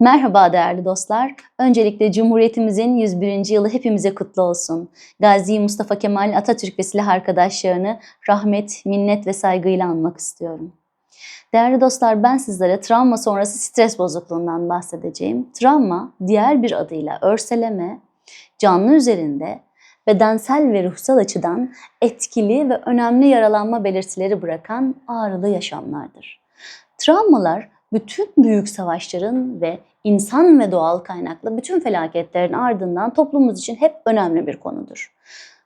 Merhaba değerli dostlar. Öncelikle Cumhuriyetimizin 101. yılı hepimize kutlu olsun. Gazi Mustafa Kemal Atatürk ve silah arkadaşlarını rahmet, minnet ve saygıyla anmak istiyorum. Değerli dostlar ben sizlere travma sonrası stres bozukluğundan bahsedeceğim. Travma diğer bir adıyla örseleme, canlı üzerinde bedensel ve ruhsal açıdan etkili ve önemli yaralanma belirtileri bırakan ağrılı yaşamlardır. Travmalar bütün büyük savaşların ve insan ve doğal kaynaklı bütün felaketlerin ardından toplumumuz için hep önemli bir konudur.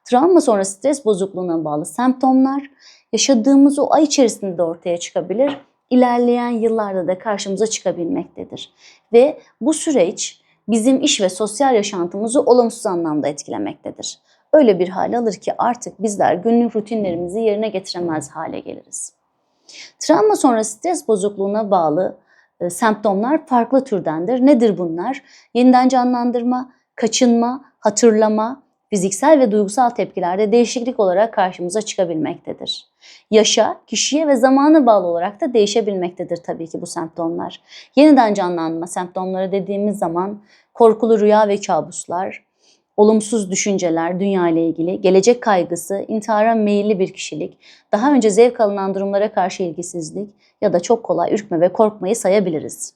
Travma sonrası stres bozukluğuna bağlı semptomlar yaşadığımız o ay içerisinde de ortaya çıkabilir. İlerleyen yıllarda da karşımıza çıkabilmektedir. Ve bu süreç bizim iş ve sosyal yaşantımızı olumsuz anlamda etkilemektedir. Öyle bir hal alır ki artık bizler günlük rutinlerimizi yerine getiremez hale geliriz. Travma sonrası stres bozukluğuna bağlı semptomlar farklı türdendir. Nedir bunlar? Yeniden canlandırma, kaçınma, hatırlama, fiziksel ve duygusal tepkilerde değişiklik olarak karşımıza çıkabilmektedir. Yaşa, kişiye ve zamana bağlı olarak da değişebilmektedir tabii ki bu semptomlar. Yeniden canlanma semptomları dediğimiz zaman korkulu rüya ve kabuslar, olumsuz düşünceler dünya ile ilgili, gelecek kaygısı, intihara meyilli bir kişilik, daha önce zevk alınan durumlara karşı ilgisizlik ya da çok kolay ürkme ve korkmayı sayabiliriz.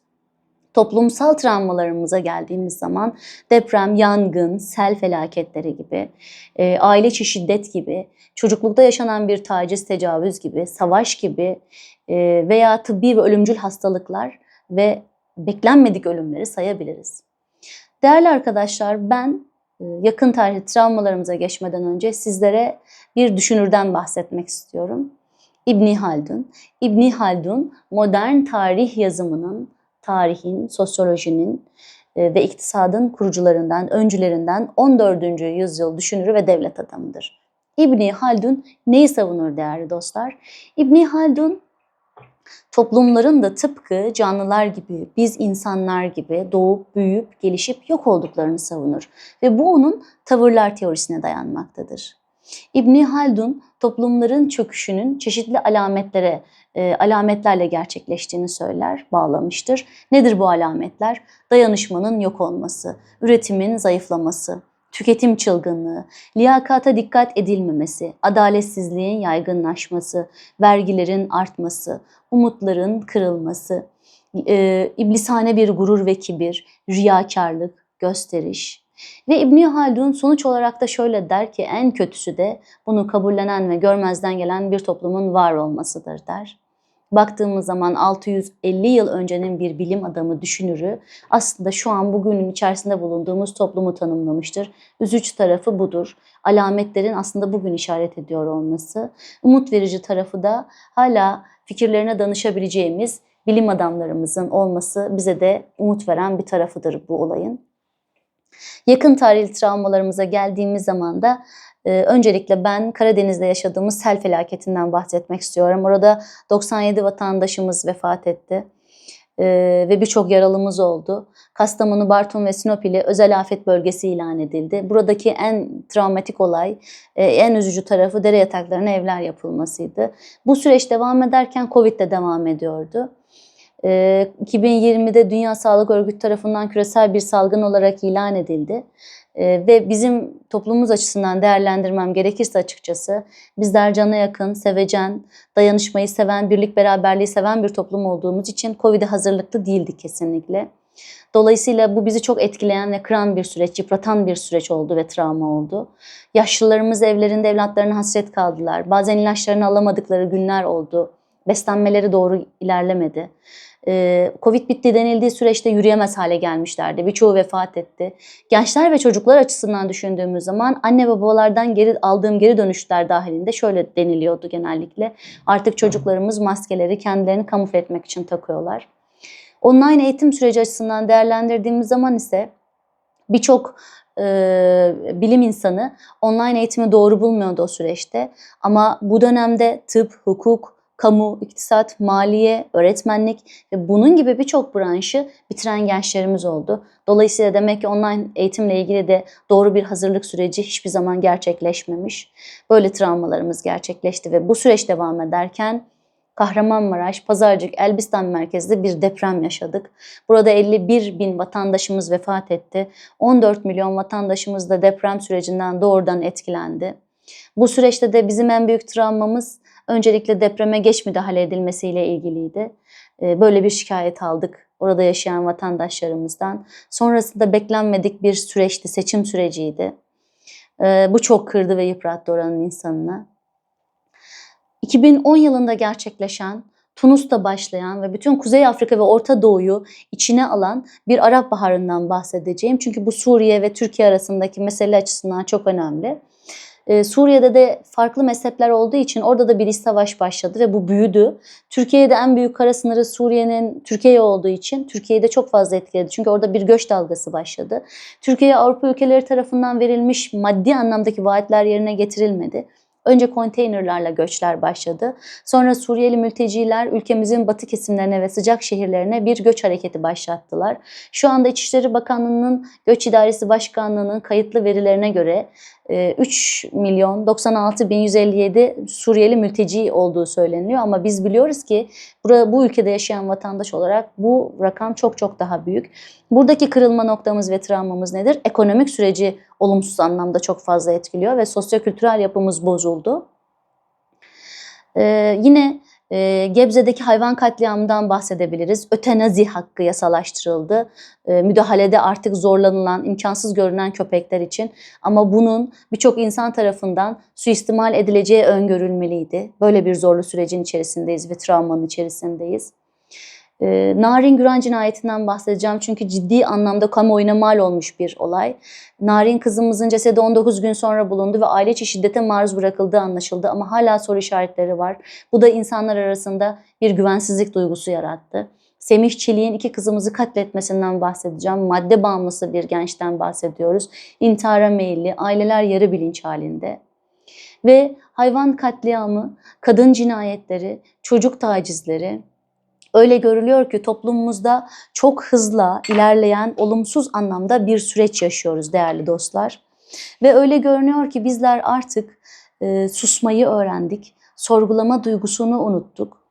Toplumsal travmalarımıza geldiğimiz zaman deprem, yangın, sel felaketleri gibi, e, aile içi şiddet gibi, çocuklukta yaşanan bir taciz, tecavüz gibi, savaş gibi e, veya tıbbi ve ölümcül hastalıklar ve beklenmedik ölümleri sayabiliriz. Değerli arkadaşlar ben yakın tarih travmalarımıza geçmeden önce sizlere bir düşünürden bahsetmek istiyorum. İbni Haldun. İbni Haldun modern tarih yazımının, tarihin, sosyolojinin e, ve iktisadın kurucularından, öncülerinden 14. yüzyıl düşünürü ve devlet adamıdır. İbni Haldun neyi savunur değerli dostlar? İbni Haldun Toplumların da tıpkı canlılar gibi, biz insanlar gibi doğup, büyüyüp, gelişip yok olduklarını savunur. Ve bu onun tavırlar teorisine dayanmaktadır. İbni Haldun toplumların çöküşünün çeşitli alametlere, e, alametlerle gerçekleştiğini söyler, bağlamıştır. Nedir bu alametler? Dayanışmanın yok olması, üretimin zayıflaması, tüketim çılgınlığı, liyakata dikkat edilmemesi, adaletsizliğin yaygınlaşması, vergilerin artması, umutların kırılması, e, iblisane bir gurur ve kibir, riyakarlık, gösteriş. Ve İbni Haldun sonuç olarak da şöyle der ki en kötüsü de bunu kabullenen ve görmezden gelen bir toplumun var olmasıdır der baktığımız zaman 650 yıl öncenin bir bilim adamı düşünürü aslında şu an bugünün içerisinde bulunduğumuz toplumu tanımlamıştır. Üzücü tarafı budur. Alametlerin aslında bugün işaret ediyor olması. Umut verici tarafı da hala fikirlerine danışabileceğimiz bilim adamlarımızın olması bize de umut veren bir tarafıdır bu olayın. Yakın tarihli travmalarımıza geldiğimiz zaman da ee, öncelikle ben Karadeniz'de yaşadığımız sel felaketinden bahsetmek istiyorum. Orada 97 vatandaşımız vefat etti ee, ve birçok yaralımız oldu. Kastamonu, Bartın ve Sinop ile özel afet bölgesi ilan edildi. Buradaki en travmatik olay, e, en üzücü tarafı dere yataklarına evler yapılmasıydı. Bu süreç devam ederken Covid de devam ediyordu. 2020'de ee, Dünya Sağlık Örgütü tarafından küresel bir salgın olarak ilan edildi. Ve bizim toplumumuz açısından değerlendirmem gerekirse açıkçası bizler cana yakın, sevecen, dayanışmayı seven, birlik beraberliği seven bir toplum olduğumuz için Covid'e hazırlıklı değildik kesinlikle. Dolayısıyla bu bizi çok etkileyen ve kıran bir süreç, yıpratan bir süreç oldu ve travma oldu. Yaşlılarımız evlerinde evlatlarına hasret kaldılar. Bazen ilaçlarını alamadıkları günler oldu. Beslenmeleri doğru ilerlemedi. Ee, Covid bitti denildiği süreçte yürüyemez hale gelmişlerdi. Birçoğu vefat etti. Gençler ve çocuklar açısından düşündüğümüz zaman anne babalardan geri aldığım geri dönüşler dahilinde şöyle deniliyordu genellikle. Artık çocuklarımız maskeleri kendilerini kamufle etmek için takıyorlar. Online eğitim süreci açısından değerlendirdiğimiz zaman ise birçok e, bilim insanı online eğitimi doğru bulmuyordu o süreçte. Ama bu dönemde tıp, hukuk, kamu, iktisat, maliye, öğretmenlik ve bunun gibi birçok branşı bitiren gençlerimiz oldu. Dolayısıyla demek ki online eğitimle ilgili de doğru bir hazırlık süreci hiçbir zaman gerçekleşmemiş. Böyle travmalarımız gerçekleşti ve bu süreç devam ederken Kahramanmaraş, Pazarcık, Elbistan merkezli bir deprem yaşadık. Burada 51 bin vatandaşımız vefat etti. 14 milyon vatandaşımız da deprem sürecinden doğrudan etkilendi. Bu süreçte de bizim en büyük travmamız öncelikle depreme geç müdahale edilmesiyle ilgiliydi. Ee, Böyle bir şikayet aldık orada yaşayan vatandaşlarımızdan. Sonrasında beklenmedik bir süreçti, seçim süreciydi. Ee, Bu çok kırdı ve yıprattı oranın insanını. 2010 yılında gerçekleşen, Tunus'ta başlayan ve bütün Kuzey Afrika ve Orta Doğu'yu içine alan bir Arap Baharı'ndan bahsedeceğim. Çünkü bu Suriye ve Türkiye arasındaki mesele açısından çok önemli. Ee, Suriye'de de farklı mezhepler olduğu için orada da bir iç savaş başladı ve bu büyüdü. Türkiye'de en büyük kara sınırı Suriye'nin Türkiye olduğu için Türkiye'yi de çok fazla etkiledi. Çünkü orada bir göç dalgası başladı. Türkiye'ye Avrupa ülkeleri tarafından verilmiş maddi anlamdaki vaatler yerine getirilmedi. Önce konteynerlarla göçler başladı. Sonra Suriyeli mülteciler ülkemizin batı kesimlerine ve sıcak şehirlerine bir göç hareketi başlattılar. Şu anda İçişleri Bakanlığı'nın Göç İdaresi Başkanlığı'nın kayıtlı verilerine göre 3 milyon 96 bin 157 Suriyeli mülteci olduğu söyleniyor. Ama biz biliyoruz ki burada, bu ülkede yaşayan vatandaş olarak bu rakam çok çok daha büyük. Buradaki kırılma noktamız ve travmamız nedir? Ekonomik süreci olumsuz anlamda çok fazla etkiliyor ve sosyokültürel yapımız bozuldu. Ee, yine e, Gebze'deki hayvan katliamından bahsedebiliriz. Ötenazi hakkı yasalaştırıldı. E, müdahalede artık zorlanılan, imkansız görünen köpekler için. Ama bunun birçok insan tarafından suistimal edileceği öngörülmeliydi. Böyle bir zorlu sürecin içerisindeyiz ve travmanın içerisindeyiz. E, Narin Güran cinayetinden bahsedeceğim çünkü ciddi anlamda kamuoyuna mal olmuş bir olay. Narin kızımızın cesedi 19 gün sonra bulundu ve aile içi şiddete maruz bırakıldığı anlaşıldı ama hala soru işaretleri var. Bu da insanlar arasında bir güvensizlik duygusu yarattı. Semih Çelik'in iki kızımızı katletmesinden bahsedeceğim. Madde bağımlısı bir gençten bahsediyoruz. İntihara meyilli, aileler yarı bilinç halinde. Ve hayvan katliamı, kadın cinayetleri, çocuk tacizleri, öyle görülüyor ki toplumumuzda çok hızla ilerleyen olumsuz anlamda bir süreç yaşıyoruz değerli dostlar. Ve öyle görünüyor ki bizler artık e, susmayı öğrendik, sorgulama duygusunu unuttuk.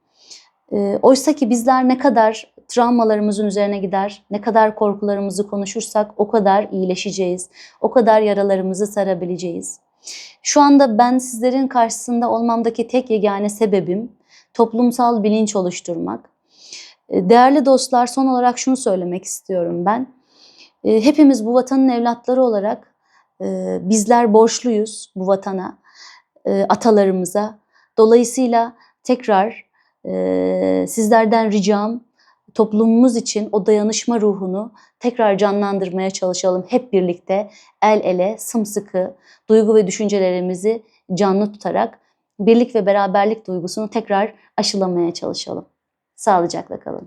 E, oysa ki bizler ne kadar travmalarımızın üzerine gider, ne kadar korkularımızı konuşursak o kadar iyileşeceğiz, o kadar yaralarımızı sarabileceğiz. Şu anda ben sizlerin karşısında olmamdaki tek yegane sebebim toplumsal bilinç oluşturmak. E, Değerli dostlar son olarak şunu söylemek istiyorum ben. E, Hepimiz bu vatanın evlatları olarak e, bizler borçluyuz bu vatana, e, atalarımıza. Dolayısıyla tekrar e, sizlerden ricam toplumumuz için o dayanışma ruhunu tekrar canlandırmaya çalışalım. Hep birlikte el ele sımsıkı duygu ve düşüncelerimizi canlı tutarak birlik ve beraberlik duygusunu tekrar aşılamaya çalışalım. Sağlıcakla kalın.